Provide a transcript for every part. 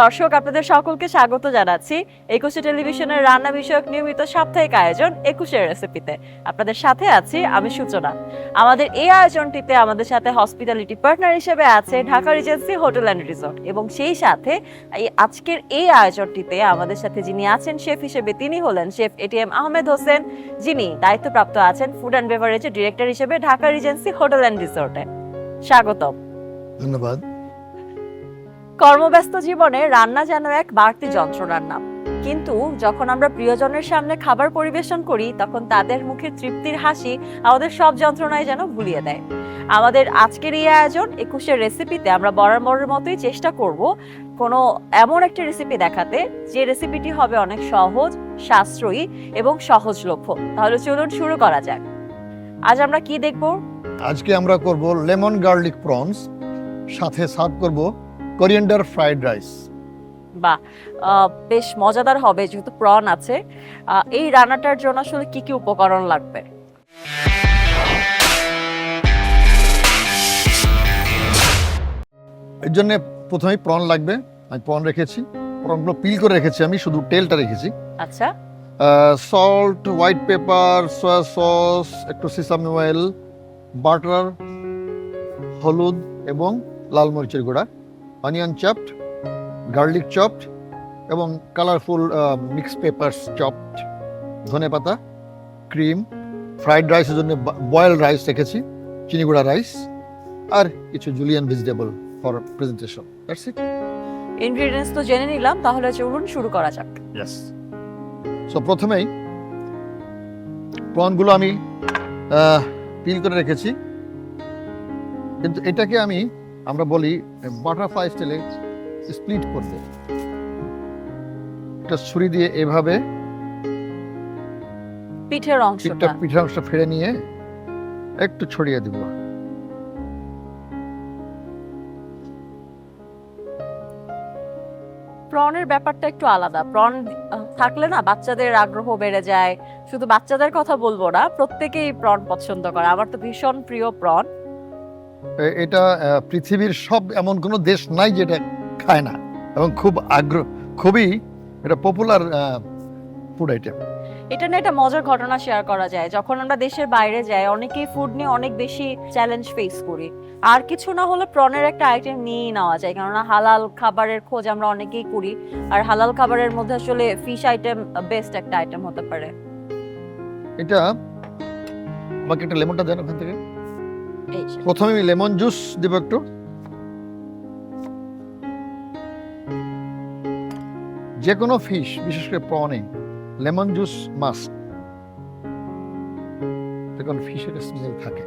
দর্শক, আপনাদের সকলকে স্বাগত জানাচ্ছি একুশে টেলিভিশনের রান্না বিষয়ক নিয়মিত সাপ্তাহিক আয়োজন একুশের রেসিপিতে। আপনাদের সাথে আছি আমি সূচনা। আমাদের এই আয়োজনটিতে আমাদের সাথে হসপিটালিটি পার্টনার হিসেবে আছে Dhaka regency hotel and resort এবং সেই সাথে এই আজকের এই আয়োজনটিতে আমাদের সাথে যিনি আছেন শেফ হিসেবে তিনি হলেন শেফ এটিএম আহমেদ হোসেন। যিনি দায়িত্বপ্রাপ্ত আছেন ফুড অ্যান্ড বেভারেজের ডিরেক্টর হিসেবে ঢাকা রিজেন্সি হোটেল অ্যান্ড রিসোর্টে। স্বাগতম। ধন্যবাদ। কর্মব্যস্ত জীবনে রান্না যেন এক বাড়তি যন্ত্রণার নাম। কিন্তু যখন আমরা প্রিয়জনের সামনে খাবার পরিবেশন করি, তখন তাদের মুখে তৃপ্তির হাসি আমাদের সব যন্ত্রণায় যেন ভুলিয়ে দেয়। আমাদের আজকের এই আয়োজন একুশের রেসিপিতে আমরা বরাবরের মতোই চেষ্টা করব কোনো এমন একটা রেসিপি দেখাতে, যে রেসিপিটি হবে অনেক সহজ, সাশ্রয়ী এবং সহজলভ্য। তাহলে চলুন শুরু করা যাক। আজ আমরা কি দেখব? আজকে আমরা করব লেমন গার্লিক প্রনস, সাথে সার্ভ করব কোরিয়েন্ডার ফ্রাইড রাইস বা বেশ মজাদার হবে যেহেতু প্রন আছে। এই রান্নাটার জন্য আসলে কি কি উপকরণ লাগবে? এর জন্য প্রথমেই প্রন লাগবে। আমি প্রন রেখেছি। প্রনগুলো পিল করে রেখেছি আমি শুধু তেলটা রেখেছি। আচ্ছা। Salt white pepper soy sauce একটু সিসামি অয়েল বাটার হলুদ এবং লাল মরিচের গুঁড়া। অনিয়ন চপড গার্লিক চপড এবং কালারফুল মিক্স পেপারস চপড ধনে পাতা ক্রিম ফ্রাইড রাইসের জন্য বয়েল রাইস রেখেছি চিনি গুঁড়া রাইস আর কিছু julienne vegetable for presentation that's it ingredients তো জেনে নিলাম তাহলে চলুন শুরু করা যাক। ইয়েস সো প্রথমেই প্রনগুলো আমি পিল করে রেখেছি। কিন্তু এটাকে আমি আমরা বলি বাটারফ্লাই স্টাইলে স্প্লিট করতে একটা ছুরি দিয়ে এভাবে পিঠের অংশটা। পিঠের অংশটা ফেড়ে নিয়ে একটু ছড়িয়ে দিব। প্রনের ব্যাপারটা একটু আলাদা। প্রন থাকলে না বাচ্চাদের আগ্রহ বেড়ে যায়। শুধু বাচ্চাদের কথা বলব না প্রত্যেকেই প্রন পছন্দ করে। আমার তো ভীষণ প্রিয় প্রন এ- এটা পৃথিবীর সব এমন কোনো দেশ নাই যেটা খায় না এবং খুব আগ্রহ খুবই এটা পপুলার ফুড আইটেম এটা নিয়ে একটা মজার ঘটনা শেয়ার করা যায়। যখন আমরা দেশের বাইরে যাই অনেকেই ফুড নিয়ে অনেক বেশি চ্যালেঞ্জ ফেস করি। আর কিছু না হলে প্রনের একটা আইটেম নিয়েই নেওয়া যায়। কেননা হালাল খাবারের খোঁজ আমরা অনেকেই করি। আর হালাল খাবারের মধ্যে আসলে ফিশ আইটেম বেস্ট একটা আইটেম হতে পারে। এটা আমাকে একটা লেমনটা দেন ওখান থেকে। প্রথমে আমি লেমন জুস দেব একটু। যে কোনো ফিশ বিশেষ করে প্রনে লেমন জুস মাস্ট। দেখুন ফিশের স্মেল থাকে।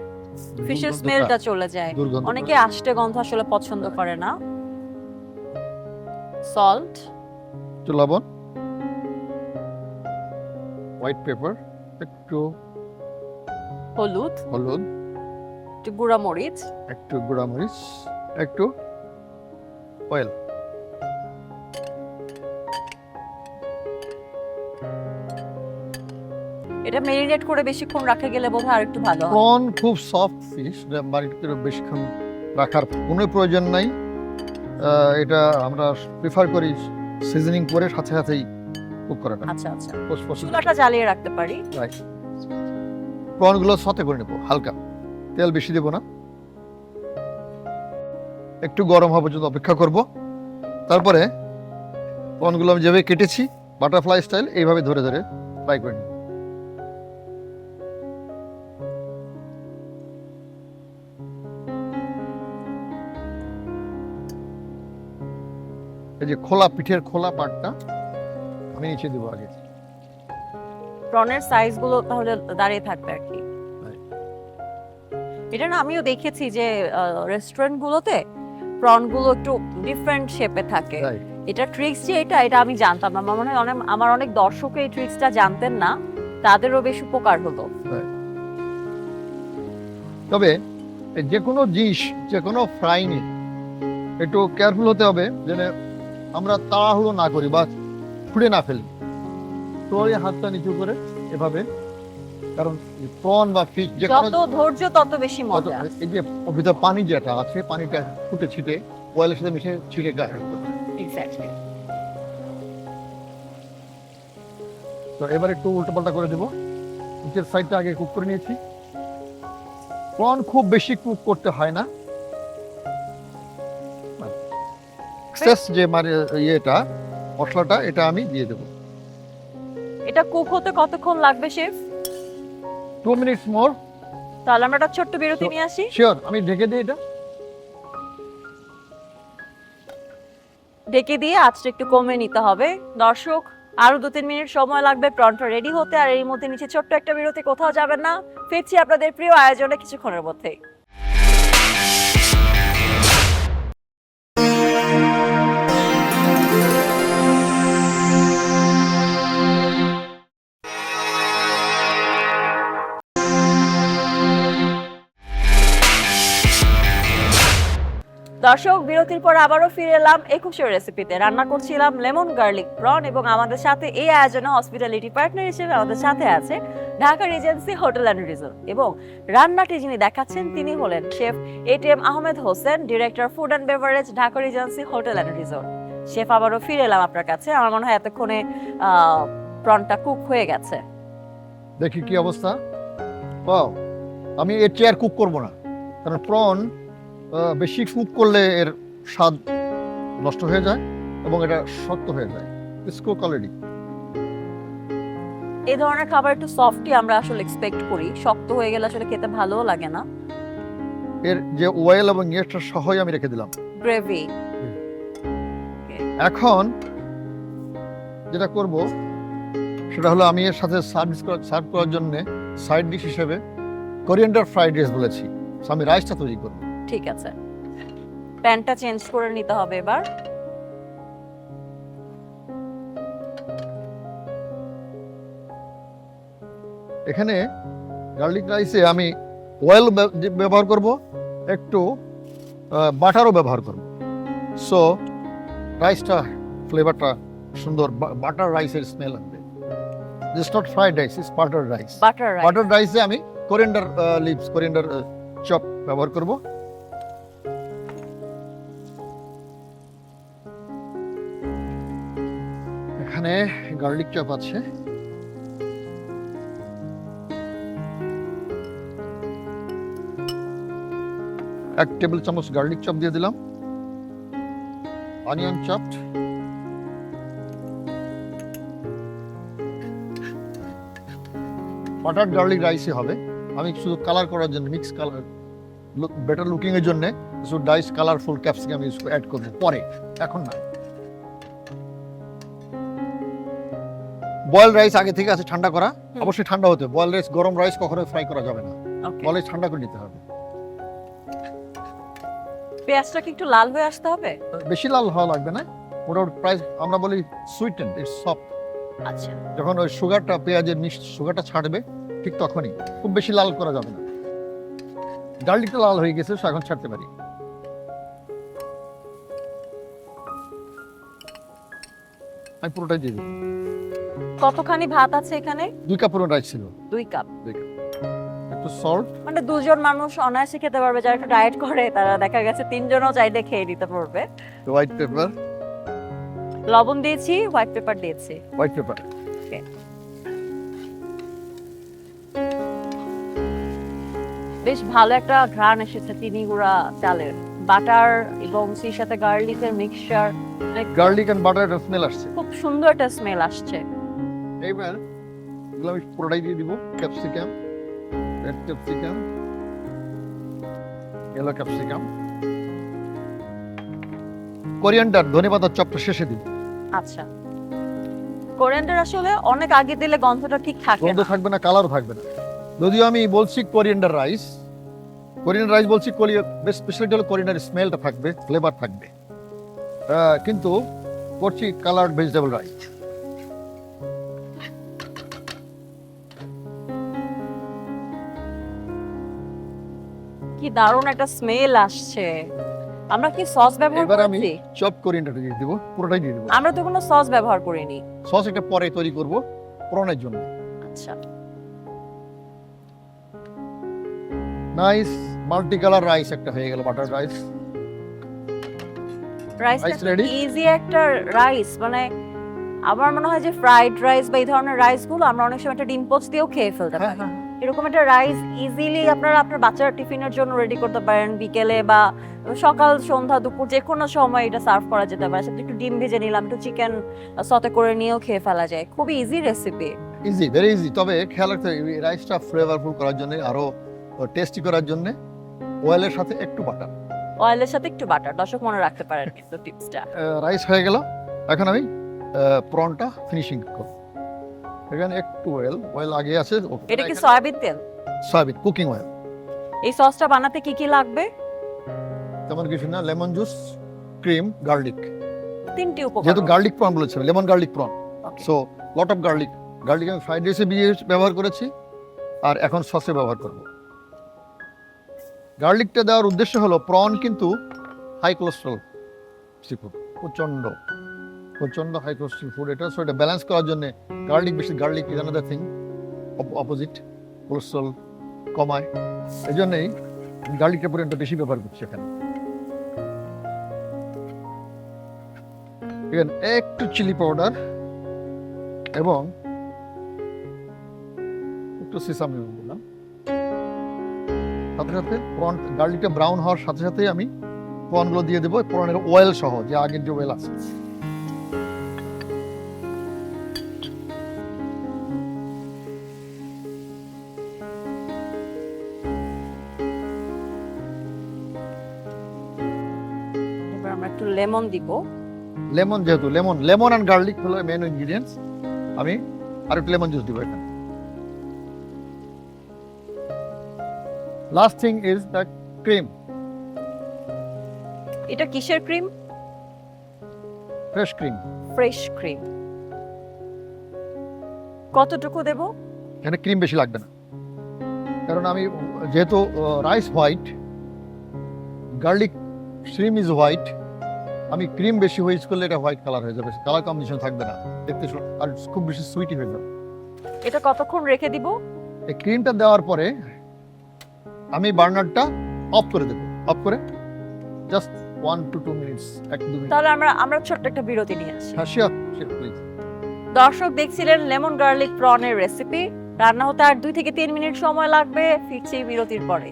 ফিশের স্মেলটা চলে যায়। অনেকে আষ্টে গন্ধ আসলে পছন্দ করে না। সল্ট একটু লবণ। হোয়াইট পেপার একটু হলুদ। হলুদ। একটু গুঁড়া মরিচ। একটু গুঁড়া মরিচ একটু অয়েল এটা মেরিনেট করে বেশিক্ষণ রাখা গেলে বোধহয় আর একটু ভালো। প্রন খুব সফট ফিশ বাড়িতে বেশিক্ষণ রাখার কোনো প্রয়োজন নাই। এটা আমরা প্রিফার করি সিজনিং করে সাথে সাথেই কুক করাটা। আচ্ছা আচ্ছা। চুলাটা জ্বালিয়ে রাখতে পারি। প্রনগুলো সতে করে নেব হালকা। তেল বেশি দেবো না। একটু গরম হওয়া পর্যন্ত অপেক্ষা করব। তারপরে পনগুলো আমি যেভাবে কেটেছি বাটারফ্লাই স্টাইল এইভাবে ধরে ধরে ফ্রাই করে এই যে খোলা পিঠের খোলা পাটটা আমি নিচে দেবো আগে। প্রনের সাইজগুলো তাহলে দাঁড়িয়ে থাকবে আর কি. এটা না আমিও দেখেছি যে রেস্টুরেন্ট গুলোতে প্রনগুলো একটু ডিফারেন্ট শেপে থাকে। এটা ট্রিক্স যে এটা এটা আমি জানতাম না। আমার মনে হয় অনেক আমার অনেক দর্শক এই ট্রিক্সটা জানতেন না। তাদেরও বেশ উপকার হলো। তবে এই যে কোনো জিনিস যে কোনো ফ্রাইংয়ে একটু কেয়ারফুল হতে হবে যেন আমরা তাড়াহুড়ো না করি বা ছুঁড়ে না ফেলি। তো ওই হাতটা নিচু করে এভাবে কারণ প্রন বা ফিশ যে যত ধৈর্য তত বেশি মজা। এই যে ভিতর পানি যেটা আছে পানিটা ফুটে ছিটে ওয়েলের সাথে মিশে ছিটে গায়ে এক্স্যাক্টলি তো এবার একটু উল্টোপাল্টা করে দেবো। নিচের সাইডটা আগে কুক করে নিয়েছি। প্রন খুব বেশি কুক করতে হয় না। যে মানে ইয়েটা মশলাটা এটা আমি দিয়ে দেবো। এটা কুক হতে কতক্ষণ লাগবে শেফ? টু মিনিটস মোর তাহলে আমরা একটা ছোট্ট বিরতি নিয়ে আসি। শিওর আমি ঢেকে দিই এটা। ঢেকে দিয়ে আঁচটা একটু কমে নিতে হবে। দর্শক আরও দু তিন মিনিট সময় লাগবে প্রন্ট রেডি হতে আর এর মধ্যে নিচে ছোট্ট একটা বিরতি কোথাও যাবেন না। ফিরছি আপনাদের প্রিয় আয়োজনে কিছুক্ষণের মধ্যেই। দর্শক, বিরতির পর আবারও ফিরে এলাম একুশের রেসিপিতে রান্না করছিলাম লেমন গার্লিক প্রন এবং আমাদের সাথে এই আয়োজনে হসপিটালিটি পার্টনার হিসেবে আমাদের সাথে আছে Dhaka regency hotel and resort এবং রান্নাটি যিনি দেখাচ্ছেন, তিনি হলেন chef ATM Ahmed Hossain, director food and beverage Dhaka regency hotel and resort. Chef, আবারও ফিরে এলাম আপনার কাছে। আমার মনে হয় এতক্ষণে প্রনটা কুক হয়ে গেছে। দেখি কি অবস্থা। আমি এর চেয়ার কুক করব না। কারণ প্রন বেশি কুক করলে এর স্বাদ নষ্ট হয়ে যায় এবং এটা শক্ত হয়ে যায়। কুক অলরেডি এই ধরনের খাবার একটু সফটই আমরা আসলে এক্সপেক্ট করি। শক্ত হয়ে গেলে আসলে খেতে ভালোও লাগে না। এর যে ওয়েল এবং ইয়েটা সহই আমি রেখে দিলাম। গ্রেভি এখন যেটা করব সেটা হলো আমি এর সাথে সার্ভিস সার্ভ করার জন্য সাইড ডিশ হিসেবে কোরিয়ান্ডার ফ্রাইড রাইস বলেছি। আমি রাইসটা তৈরি করব। ঠিক আছে। প্যান্টটা চেঞ্জ করে নিতে হবে এবার। এখানে গার্লিক রাইসে আমি অয়েল ব্যবহার করব একটু বাটারও ব্যবহার করব। সো রাইসটা ফ্লেভারটা সুন্দর বাটার রাইসের স্মেল আসবে। This not fried rice is butter rice butter রাইসে আমি কোরিয়ান্ডার লিভস কোরিয়ান্ডার চপ ব্যবহার করব। এখানে গার্লিক চপ আছে। এক টেবিল চামচ গার্লিক চপ দিয়ে দিলাম। অনিয়ন চপড বাটার গার্লিক রাইসই হবে। আমি শুধু কালার করার জন্য মিক্স কালার বেটার লুকিং এর জন্য, শুধু dice colourful capsicum use add করব, পরে, এখন না। বয়েল রাইস আগে থেকে আছে ঠান্ডা করা। অবশ্যই ঠান্ডা হতে বয়েল রাইস গরম রাইস কখনো ফ্রাই করা যাবে না। বয়েল ঠান্ডা করে নিতে হবে। পেঁয়াজটা কি একটু লাল হয়ে আসতে হবে? বেশি লাল হওয়া লাগবে না। মোটামুটি প্রাইস আমরা বলি সুইটেন ইটস সফট আচ্ছা। যখন ওই সুগারটা পেঁয়াজের মিষ্টি সুগারটা ছাড়বে ঠিক তখনই। খুব বেশি লাল করা যাবে না। গার্লিকটা লাল হয়ে গেছে এখন ছাড়তে পারি। আমি পুরোটাই দিয়ে দিই। কতখানি ভাত আছে এখানে? দুই কাপ পুরো রাইস ছিল। দুই কাপ। একটু সল্ট মানে দুজন মানুষ অনায়াসে খেতে পারবে যারা একটু ডায়েট করে তারা দেখা গেছে তিনজনও চাইলে খেয়ে নিতে পারবে। হোয়াইট পেপার লবণ দিয়েছি হোয়াইট পেপার দিয়েছি। হোয়াইট পেপার বেশ ভালো একটা ঘ্রাণ এসেছে চিনি গুঁড়া চালের। বাটার এবং সেই সাথে গার্লিকের mixture garlic and butter smell আসছে। খুব সুন্দর একটা স্মেল আসছে। এইবার এগুলো আমি পুরোটাই দিয়ে দিব capsicum red capsicum yellow capsicum coriander ধনেপাতার চপটা শেষে দিব আচ্ছা। কোরিয়ান্ডার আসলে অনেক আগে দিলে গন্ধটা ঠিক থাকে গন্ধ থাকবে না কালারও থাকবে না। যদিও আমি বলছি কোরিয়ান্ডার রাইস কোরিয়ান রাইস বলছি স্পেশালিটি হলো কোরিয়ান্ডার স্মেলটা থাকবে ফ্লেভার থাকবে। কিন্তু করছি কালার্ড ভেজিটেবল রাইস কি দারুণ একটা স্মেল আসছে। আমরা কি সস ব্যবহার এবার আমি করছি? চপ কোরিয়ান্ডারটা দিয়ে দিব পুরোটাই দিয়ে দিব। আমরা তো কোনো সস ব্যবহার করিনি। সস একটা পরে তৈরি করব প্রনের জন্য। আচ্ছা। নাইস মাল্টি কালার রাইস একটা হয়ে গেল butter rice Rice ready? Easy একটা রাইস মানে আমার মনে হয় যে ফ্রাইড রাইস বা এই ধরনের রাইসগুলো আমরা অনেক সময় একটা ডিম পোচ দিয়েও খেয়ে ফেলতে হ্যাঁ পারি। হ্যাঁ। এরকম একটা রাইস ইজিলি আপনারা আপনার বাচ্চার টিফিনের জন্য রেডি করতে পারেন বিকেলে বা সকাল সন্ধ্যা দুপুর যে কোনো সময় এটা সার্ভ করা যেতে পারে। সাথে একটু ডিম ভেজে নিলাম একটু চিকেন সতে করে নিয়েও খেয়ে ফেলা যায়। খুবই easy recipe easy very easy তবে খেয়াল রাখতে হবে রাইসটা ফ্লেভারফুল করার জন্য আরও টেস্টি করার জন্য অয়েলের সাথে একটু বাটার অয়েলের সাথে একটু বাটার দর্শক মনে রাখতে পারেন কিন্তু টিপসটা রাইস হয়ে গেল। এখন আমি প্রনটা ফিনিশিং করব। এখানে একটু অয়েল অয়েল আগে আছে এটা কি সয়াবিন তেল? সয়াবিন কুকিং অয়েল এই সসটা বানাতে কি কি লাগবে? তেমন কিছু না লেমন জুস ক্রিম গার্লিক তিনটি যেহেতু গার্লিক প্রন বলেছিলাম lemon garlic prawn so lot of garlic garlic আমি ফ্রাইড রাইসে ব্যবহার করেছি আর এখন সসে ব্যবহার করব। গার্লিকটা দেওয়ার উদ্দেশ্য হলো প্রন কিন্তু হাই কোলেস্ট্রল সিফুড প্রচণ্ড। প্রচণ্ড হাই কোলেস্ট্রল ফুড এটা সো এটা ব্যালেন্স করার জন্য গার্লিক বেশি garlic is another thing opposite cholesterol কমায়। এই জন্যই গার্লিকের পরিমাণটা বেশি ব্যবহার করছি এখানে। একটু চিলি পাউডার এবং একটু সিসামি দিলাম। সাথে সাথে প্রন গার্লিকটা ব্রাউন হওয়ার সাথে সাথে আমি প্রনগুলো দিয়ে দেবো। প্রনের অয়েল সহ, যে আগের যে অয়েল আছে। লেমন দিব। লেমন যেহেতু লেমন লেমন অ্যান্ড গার্লিক হলো মেন ইনগ্রিডিয়েন্টস আমি আর একটু লেমন জুস দিব এখানে। Last thing is the cream এটা কিসের cream fresh cream fresh cream কতটুকু দেব? এখানে ক্রিম বেশি লাগবে না। কারণ আমি যেহেতু rice white garlic shrimp is white আমি ক্রিম বেশি হুইচ করলে এটা হোয়াইট কালার হয়ে যাবে কালার কম্বিনেশন থাকবে না। দেখতে আর খুব বেশি সুইটি হয়ে যাবে। এটা কতক্ষণ রেখে দিব? এই ক্রিমটা দেওয়ার পরে আমি বার্নারটা অফ করে দেবো। অফ করে just one two two minutes এক দু মিনিট তাহলে আমরা আমরা ছোট্ট একটা বিরতি নিয়ে আসি। হ্যাঁ শিওর শিওর প্লিজ দর্শক দেখছিলেন লেমন গার্লিক প্রনের রেসিপি রান্না হতে আর দুই থেকে তিন মিনিট সময় লাগবে ফিরছি বিরতির পরে।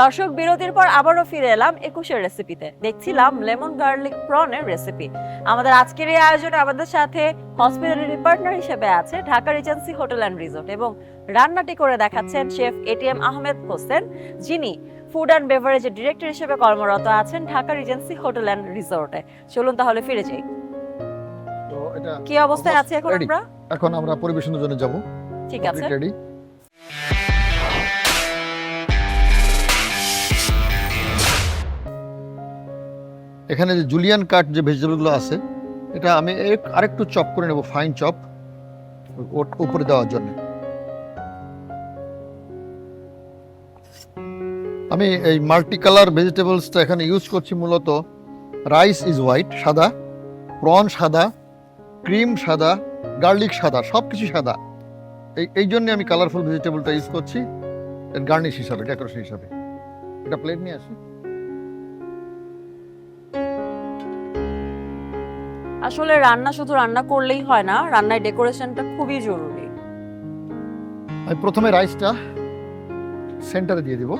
দর্শক বিরতির পর আবারও ফিরে এলাম একুশের রেসিপিতে দেখছিলাম লেমন গার্লিক প্রনের রেসিপি আমাদের আজকের এই আয়োজনে আমাদের সাথে হসপিটালিটি পার্টনার হিসেবে আছে Dhaka regency hotel and resort এবং রান্নাটি করে দেখাচ্ছেন শেফ এটিএম আহমেদ হোসেন যিনি ফুড অ্যান্ড বেভারেজের ডিরেক্টর হিসেবে কর্মরত আছেন ঢাকা রিজেন্সি হোটেল অ্যান্ড রিসোর্টে চলুন তাহলে ফিরে যাই। কি অবস্থায় আছে এখন আমরা? এখন আমরা পরিবেশনের জন্য যাব। ঠিক আছে। রেডি এখানে যে জুলিয়ান কাট যে ভেজিটেবলগুলো আছে, এটা আমি আরেকটু চপ করে নেব ফাইন চপ উপরে দেওয়ার জন্য। আমি এই মাল্টি কালার ভেজিটেবলসটা এখানে ইউজ করছি মূলত রাইস ইজ হোয়াইট সাদা প্রন সাদা ক্রিম সাদা গার্লিক সাদা সব কিছু সাদা। এই এই জন্য আমি কালারফুল ভেজিটেবলটা ইউজ করছি গার্নিশ হিসাবে ডেকোরেশন হিসাবে। এটা প্লেট নিয়ে আসি। আসলে রান্না শুধু রান্না করলেই হয় না রান্নায় ডেকোরেশনটা খুবই জরুরি। আমি প্রথমে রাইসটা সেন্টারে দিয়ে দিব।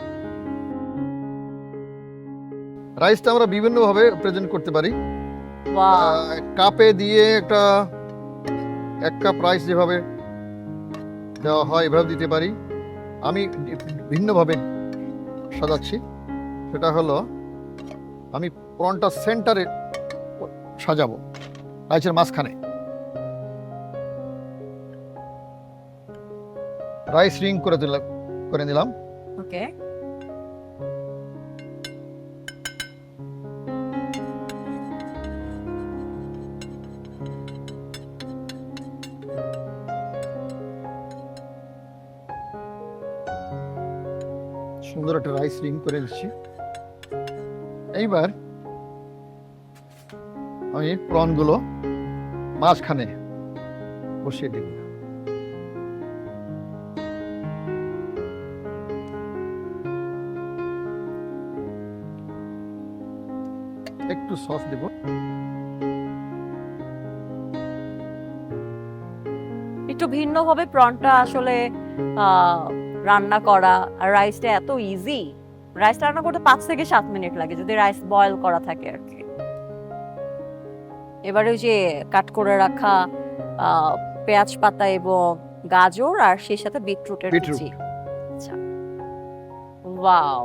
রাইসটা আমরা বিভিন্নভাবে প্রেজেন্ট করতে পারি। কাপে দিয়ে একটা এক কাপ রাইস যেভাবে দেওয়া হয় এভাবে দিতে পারি। আমি ভিন্নভাবে সাজাচ্ছি। সেটা হলো আমি প্রনটা সেন্টারে সাজাবো। রাইসের মাঝখানে। রাইস রিং করে দিলাম করে নিলাম। ওকে সুন্দর একটা রাইস রিং করে দিচ্ছি। এইবার আমি প্রনগুলো মাঝখানে বসিয়ে দিব। একটু সস দেব। একটু ভিন্নভাবে প্রনটা আসলে রান্না করা আর রাইসটা এত ইজি রাইস রান্না করতে পাঁচ থেকে সাত মিনিট লাগে যদি রাইস বয়েল করা থাকে আর কি। এবারে ওই যে কাট করে রাখা পেঁয়াজ পাতা এবং গাজর আর সেই সাথে বিটরুটের বিটরুট। কুচি আচ্ছা। Wow.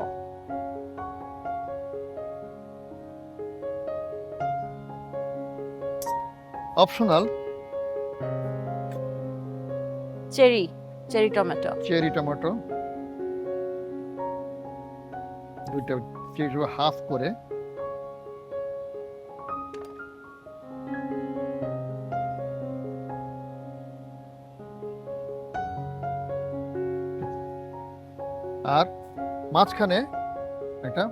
Optional. Cherry cherry tomato. Cherry tomato. দুইটা হাফ করে। মাঝখানে একটা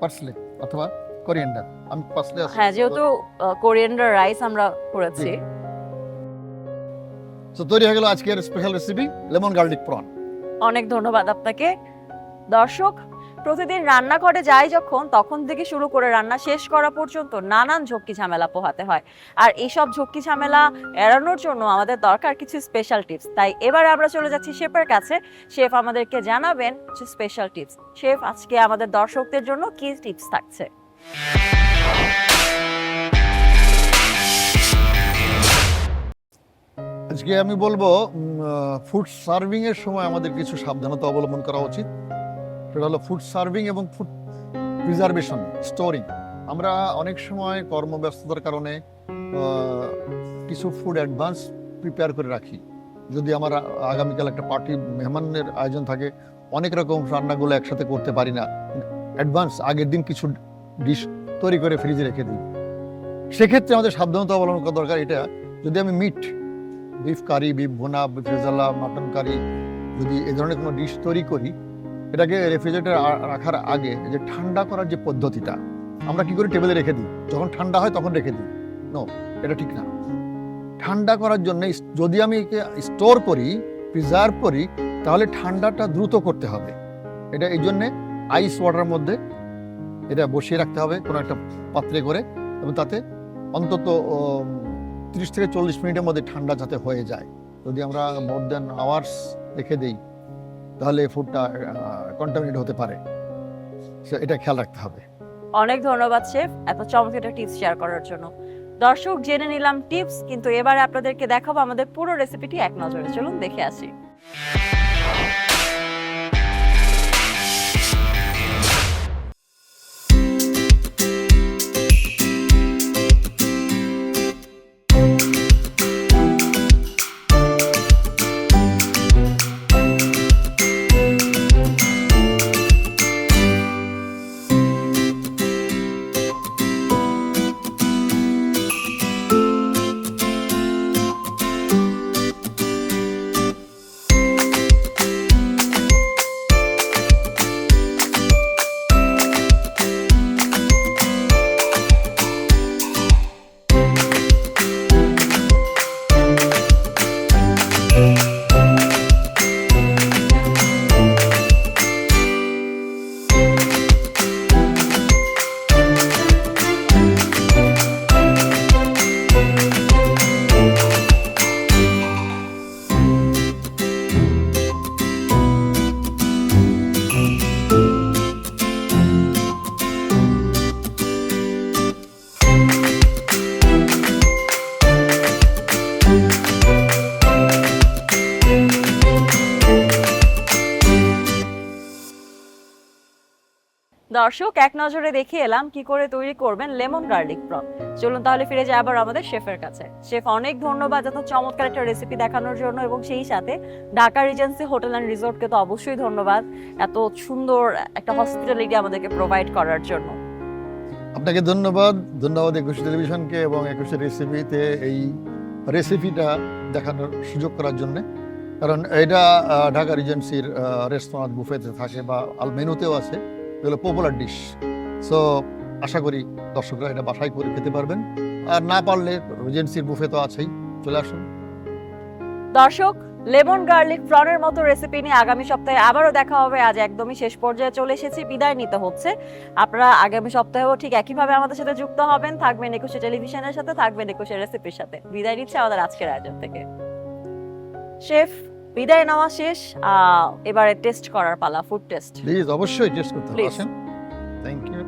পার্সলে অথবা কোরিয়ান্ডার আমি পার্সলে হ্যাঁ যেহেতু কোরিয়ান্ডার রাইস আমরা করেছি। তো তৈরি হয়ে গেল আজকের special recipe lemon garlic prawn অনেক ধন্যবাদ আপনাকে। দর্শক প্রতিদিন রান্নাঘরে যাই যখন, তখন থেকে শুরু করে রান্না শেষ করা পর্যন্ত নানান ঝক্কি ঝামেলা পোহাতে হয়। আর এইসব ঝক্কি ঝামেলা এড়ানোর জন্য আমাদের দরকার কিছু স্পেশাল টিপস তাই এবার আমরা চলে যাচ্ছি শেফের কাছে। শেফ আমাদেরকে জানাবেন কিছু স্পেশাল টিপস শেফ, আজকে আমাদের দর্শকদের জন্য কি টিপস থাকছে? আজকে আমি বলব ফুড সার্ভিং এর সময় আমাদের কিছু সাবধানতা অবলম্বন করা উচিত। সেটা হলো ফুড সার্ভিং এবং ফুড প্রিজার্ভেশন স্টোরিং আমরা অনেক সময় কর্মব্যস্ততার কারণে কিছু ফুড অ্যাডভান্স প্রিপেয়ার করে রাখি। যদি আমার আগামীকাল একটা পার্টি মেহমানের আয়োজন থাকে, অনেক রকম রান্নাগুলো একসাথে করতে পারি না। অ্যাডভান্স আগের দিন কিছু ডিশ তৈরি করে ফ্রিজে রেখে দিই। সেক্ষেত্রে আমাদের সাবধানতা অবলম্বন করা দরকার এটা, যদি আমি meat beef curry beef bhuna beef rezala mutton curry যদি এ ধরনের কোনো ডিশ তৈরি করি এটাকে রেফ্রিজারেটর রাখার আগে যে ঠান্ডা করার যে পদ্ধতিটা, আমরা কি করি? টেবিলে রেখে দিই। যখন ঠান্ডা হয় তখন রেখে দিই। নো এটা ঠিক না। ঠান্ডা করার জন্য যদি আমি একে স্টোর করি প্রিজার্ভ করি, তাহলে ঠান্ডাটা দ্রুত করতে হবে। এটা এই জন্যে আইস ওয়াটার মধ্যে এটা বসিয়ে রাখতে হবে কোনো একটা পাত্রে করে এবং তাতে অন্তত তিরিশ থেকে চল্লিশ মিনিটের মধ্যে ঠান্ডা যাতে হয়ে যায়। যদি আমরা মোর দেন আওয়ার্স রেখে দিই তাহলে ফুডটা কন্টামিনেট হতে পারে। এটা খেয়াল রাখতে হবে। অনেক ধন্যবাদ, শেফ। এত চমৎকার টিপস শেয়ার করার জন্য। দর্শক, জেনে নিলাম টিপস কিন্তু এবারে আপনাদেরকে দেখাবো আমাদের পুরো রেসিপিটি এক নজরে। চলুন দেখে আসি। দর্শক, এক নজরে দেখে এলাম কি করে তৈরি করবেন লেমন গার্লিক প্রন। চলুন তাহলে ফিরে যাই আবার আমাদের শেফের কাছে। শেফ, অনেক ধন্যবাদ এত চমৎকার একটা রেসিপি দেখানোর জন্য এবং সেই সাথে ঢাকা রিজেন্সি হোটেল অ্যান্ড রিসোর্টকে তো অবশ্যই ধন্যবাদ এত সুন্দর একটা হসপিটালিটি আমাদেরকে প্রোভাইড করার জন্য। আপনাকে ধন্যবাদ। ধন্যবাদ একুশে টেলিভিশনকে এবং একুশে রেসিপিতে এই রেসিপিটা দেখানোর সুযোগ করার জন্য। কারণ এটা ঢাকা রিজেন্সির রেস্তোরাঁ বুফেতে থাকে বা মেনুতেও আছে। এগুলো পপুলার ডিশ সো আশা করি দর্শকরা এটা বাসায় করে খেতে পারবেন। আর না পারলে রিজেন্সির বুফে তো আছেই। চলে আসুন। দর্শক লেমন গার্লিক প্রনের মতো রেসিপি নিয়ে আগামী সপ্তাহে আবারও দেখা হবে। আজ একদমই শেষ পর্যায়ে চলে এসেছি। বিদায় নিতে হচ্ছে। আপনারা আগামী সপ্তাহেও ঠিক একইভাবে আমাদের সাথে যুক্ত হবেন। থাকবেন একুশে টেলিভিশনের সাথে, থাকবেন একুশে রেসিপির সাথে। বিদায় নিচ্ছে আমাদের আজকের আয়োজন থেকে। শেফ বিদায় নেওয়া শেষ আহ, এবারে টেস্ট করার পালা ফুড টেস্ট প্লিজ অবশ্যই টেস্ট করতে হবে। আসেন। থ্যাংক ইউ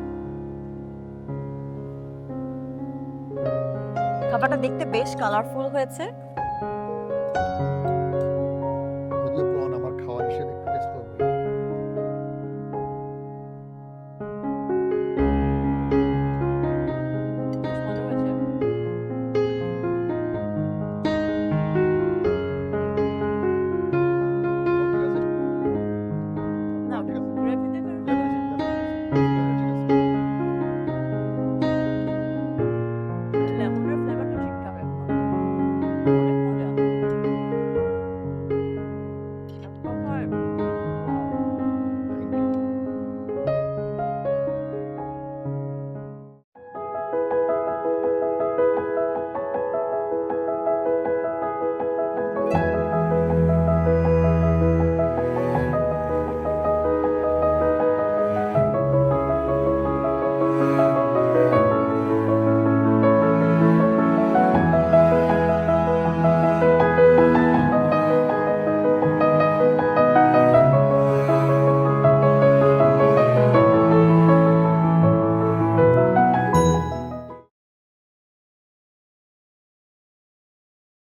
খাবারটা দেখতে বেশ কালারফুল হয়েছে।